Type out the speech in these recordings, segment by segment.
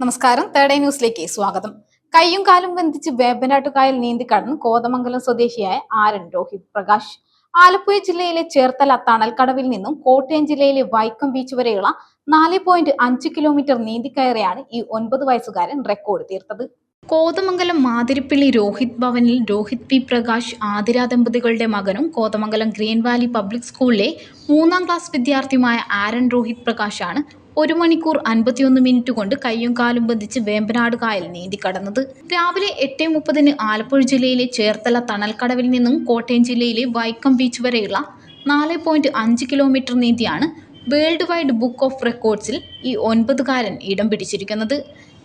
നമസ്കാരം. തേർഡ് ന്യൂസിലേക്ക് സ്വാഗതം. കയ്യും കാലും ബന്ധിച്ച് വേമ്പനാട്ടുകായൽ നീന്തിക്കടന്ന് കോതമംഗലം സ്വദേശിയായ ആരൻ രോഹിത് പ്രകാശ്. ആലപ്പുഴ ജില്ലയിലെ ചേർത്തല തണൽക്കടവിൽ നിന്നും കോട്ടയം ജില്ലയിലെ വൈക്കം ബീച്ച് വരെയുള്ള നാല് പോയിന്റ് അഞ്ച് കിലോമീറ്റർ നീന്തിക്കയറിയാണ് ഈ ഒൻപത് വയസ്സുകാരൻ റെക്കോർഡ് തീർത്തത്. കോതമംഗലം മാതിരിപ്പള്ളി രോഹിത് ഭവനിൽ രോഹിത് പി പ്രകാശ് ആതിര ദമ്പതികളുടെ മകനും കോതമംഗലം ഗ്രീൻ വാലി പബ്ലിക് സ്കൂളിലെ മൂന്നാം ക്ലാസ് വിദ്യാർത്ഥിയുമായ ആരൻ രോഹിത് പ്രകാശാണ് ഒരു മണിക്കൂർ അൻപത്തിയൊന്ന് മിനിറ്റ് കൊണ്ട് കൈയും കാലും ബന്ധിച്ച് വേമ്പനാട് കായൽ നീന്തി നീന്തിക്കടന്നത് രാവിലെ എട്ട് മുപ്പതിന് ആലപ്പുഴ ജില്ലയിലെ ചേർത്തല തണൽക്കടവിൽ നിന്നും കോട്ടയം ജില്ലയിലെ വൈക്കം ബീച്ച് വരെയുള്ള നാല് പോയിന്റ് അഞ്ച് കിലോമീറ്റർ നീന്തിയാണ് വേൾഡ് വൈഡ് ബുക്ക് ഓഫ് റെക്കോർഡ്സിൽ ഈ ഒൻപതുകാരൻ ഇടം പിടിച്ചിരിക്കുന്നത്.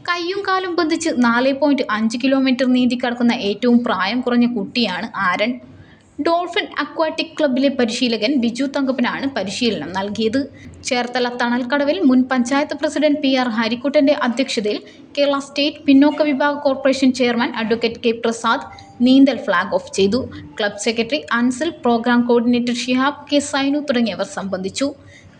കയ്യും കാലും ബന്ധിച്ച് നാല് പോയിന്റ് അഞ്ച് കിലോമീറ്റർ നീന്തി കടക്കുന്ന ഏറ്റവും പ്രായം കുറഞ്ഞ കുട്ടിയാണ് ആരൺ ഡോൾഫിൻ അക്വാറ്റിക് ക്ലബിലെ പരിശീലകൻ ബിജു തങ്കപ്പനാണ് പരിശീലനം നൽകിയത്. ചേർത്തല തണൽക്കടവിൽ മുൻ പഞ്ചായത്ത് പ്രസിഡന്റ് പി ആർ ഹരിക്കുട്ടന്റെ അധ്യക്ഷതയിൽ കേരള സ്റ്റേറ്റ് പിന്നോക്ക വിഭാഗ corporation chairman advocate K Prasad നീന്തൽ ഫ്ളാഗ് ഓഫ് ചെയ്തു. Club secretary Ansil program coordinator Shihab K Sainu തുടങ്ങിയവർ സംബന്ധിച്ചു.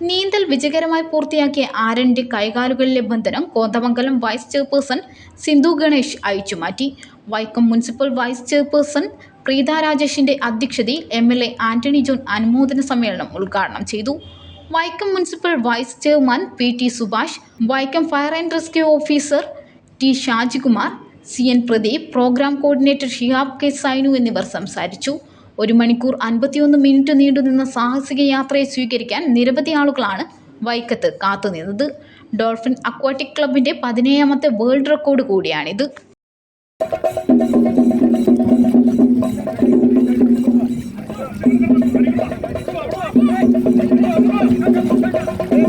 നീന്തൽ വിജയകരമായി പൂർത്തിയാക്കിയ ആരന്റെ കൈകാലുകളിലെ ബന്ധനം Kothamangalam vice chairperson Sindhu Ganesh അയച്ചുമാറ്റി Vaikom municipal vice chairperson Preetha രാജേഷിന്റെ അധ്യക്ഷതയിൽ M L A Antony John അനുമോദന സമ്മേളനം ഉദ്ഘാടനം ചെയ്തു. Vaikom municipal vice chairman P T Subhash Vaikom fire and rescue officer T Shajikumar C N Pradeep program coordinator Shihab K Sainu എന്നിവർ സംസാരിച്ചു. ഒരു മണിക്കൂർ അൻപത്തിയൊന്ന് മിനിറ്റ് നീണ്ടുനിന്ന സാഹസിക യാത്രയെ സ്വീകരിക്കാൻ നിരവധി ആളുകളാണ് വൈക്കത്ത് കാത്തുനിന്നത്. ഡോൾഫിൻ അക്വാട്ടിക് ക്ലബിന്റെ പതിനേഴാമത്തെ വേൾഡ് റെക്കോർഡ് കൂടിയാണിത്.